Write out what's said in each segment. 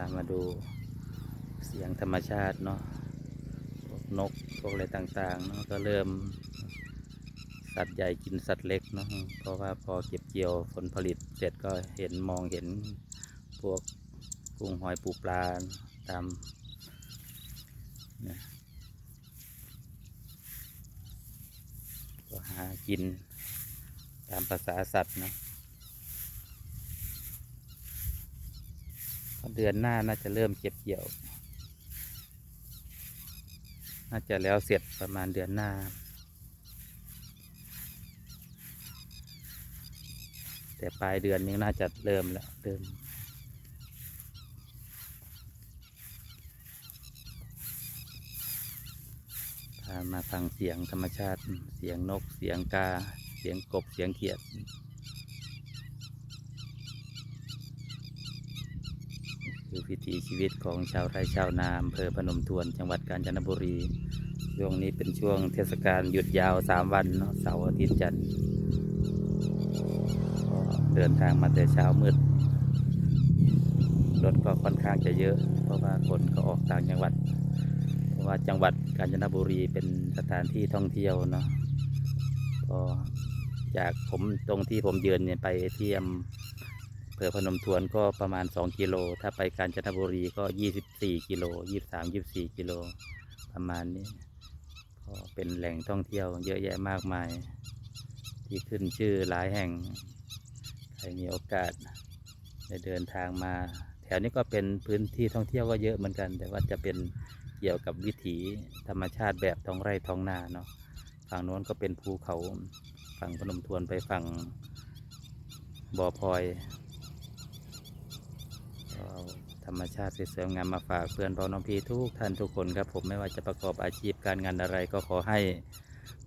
ามาดูเสียงธรรมชาติเนาะพวกนกพวกอะไรต่างๆเนาะก็เริ่มสัตว์ใหญ่กินสัตว์เล็กเนาะเพราะว่าพอเก็บเกี่ยวผลผลิตเสร็จก็เห็นมองเห็นพวกกุ้งหอยปูปลาตามนะก็หากินตามภาษาสัตว์เนาะ เดือนหน้าน่าจะเริ่มเก็บเกี่ยว น่าจะแล้วเสร็จประมาณเดือนหน้า แต่ปลายเดือนนี้น่าจะเริ่มแล้วเริ่มพามาฟังเสียงธรรมชาติ เสียงนก เสียงกา เสียงกบ เสียงเขียด คือวิถีชีวิตของชาวไร่ชาวนาอำเภอพนมทวน จังหวัดกาญจนบุรี ช่วงนี้เป็นช่วงเทศกาลหยุดยาวสามวันเนาะเสาร์อาทิตย์จันทร์เดินทางมาแต่เช้ามืดรถก็ค่อนข้างจะเยอะ เพราะว่าคนก็ออกต่างจังหวัด เพราะว่าจังหวัดกาญจนบุรีเป็นสถานที่ท่องเที่ยวเนาะก็จากผมตรงที่ผมยืนเนี่ยไปที่อำ เภอพนมทวนก็ประมาณ 2 กิโล ถ้าไปกาญจนบุรีก็ 24 กิโล 23 24 กิโล ประมาณนี้ ก็เป็นแหล่งท่องเที่ยวเยอะแยะมากมาย ที่ขึ้นชื่อหลายแห่ง ใครมีโอกาสได้เดินทางมา แถวนี้ก็เป็นพื้นที่ท่องเที่ยวก็เยอะเหมือนกัน แต่ว่าจะเป็นเกี่ยวกับวิถีธรรมชาติแบบท้องไร่ท้องนาเนาะ ฝั่งโน้นก็เป็นภูเขา ฝั่งพนมทวนไปฝั่งบ่อพลอย ธรรมชาติสวยงามมาฝากเพื่อนพ่อน้องพี่ทุกท่านทุกคนครับผมไม่ว่าจะประกอบอาชีพการงานอะไรก็ขอให้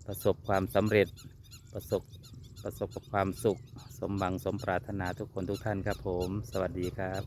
ประสบความสำเร็จประสบประสบกับความสุข สมหวังสมปรารถนาทุกคนทุกท่านครับผม สวัสดีครับ